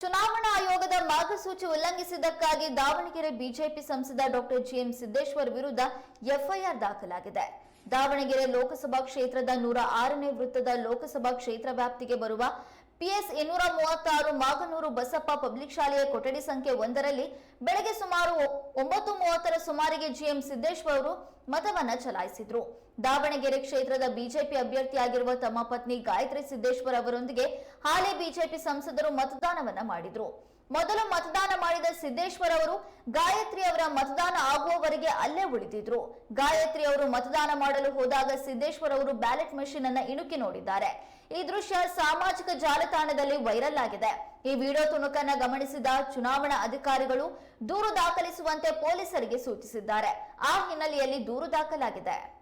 ಚುನಾವಣಾ ಆಯೋಗದ ಮಾರ್ಗಸೂಚಿ ಉಲ್ಲಂಘಿಸಿದ್ದಕ್ಕಾಗಿ ದಾವಣಗೆರೆ ಬಿಜೆಪಿ ಸಂಸದ ಡಾಕ್ಟರ್ ಜಿಎಂ ಸಿದ್ದೇಶ್ವರ್ ವಿರುದ್ಧ ಎಫ್ಐಆರ್ ದಾಖಲಾಗಿದೆ. ದಾವಣಗೆರೆ ಲೋಕಸಭಾ ಕ್ಷೇತ್ರದ ನೂರ ಆರನೇ ವೃತ್ತದ ಲೋಕಸಭಾ ಕ್ಷೇತ್ರ ವ್ಯಾಪ್ತಿಗೆ ಬರುವ ಪಿಎಸ್ ಇನ್ನೂರ ಮೂವತ್ತಾರು ಮಾಗನೂರು ಬಸಪ್ಪ ಪಬ್ಲಿಕ್ ಶಾಲೆಯ ಕೊಠಡಿ ಸಂಖ್ಯೆ ಒಂದರಲ್ಲಿ ಬೆಳಗ್ಗೆ ಸುಮಾರು ಒಂಬತ್ತು ಮೂವತ್ತರ ಸುಮಾರಿಗೆ ಜಿಎಂ ಸಿದ್ದೇಶ್ವರ್ ಅವರು ಮತವನ್ನ ಚಲಾಯಿಸಿದ್ರು. ದಾವಣಗೆರೆ ಕ್ಷೇತ್ರದ ಬಿಜೆಪಿ ಅಭ್ಯರ್ಥಿಯಾಗಿರುವ ತಮ್ಮ ಪತ್ನಿ ಗಾಯತ್ರಿ ಸಿದ್ದೇಶ್ವರ್ ಅವರೊಂದಿಗೆ ಹಾಲಿ ಬಿಜೆಪಿ ಸಂಸದರು ಮತದಾನವನ್ನ ಮಾಡಿದ್ರು. ಮೊದಲು ಮತದಾನ ಮಾಡಿದ ಸಿದ್ದೇಶ್ವರ್ ಅವರು ಗಾಯತ್ರಿ ಅವರ ಮತದಾನ ಆಗುವವರೆಗೆ ಅಲ್ಲೇ ಉಳಿದಿದ್ರು. ಗಾಯತ್ರಿ ಅವರು ಮತದಾನ ಮಾಡಲು ಹೋದಾಗ ಸಿದ್ದೇಶ್ವರ್ ಅವರು ಬ್ಯಾಲೆಟ್ ಮೆಷಿನ್ ಅನ್ನ ಇಣುಕಿ ನೋಡಿದ್ದಾರೆ. ಈ ದೃಶ್ಯ ಸಾಮಾಜಿಕ ಜಾಲತಾಣದಲ್ಲಿ ವೈರಲ್ ಆಗಿದೆ. ಈ ವಿಡಿಯೋ ತುಣುಕನ್ನ ಗಮನಿಸಿದ ಚುನಾವಣಾ ಅಧಿಕಾರಿಗಳು ದೂರು ದಾಖಲಿಸುವಂತೆ ಪೊಲೀಸರಿಗೆ ಸೂಚಿಸಿದ್ದಾರೆ. ಆ ಹಿನ್ನೆಲೆಯಲ್ಲಿ ದೂರು ದಾಖಲಾಗಿದೆ.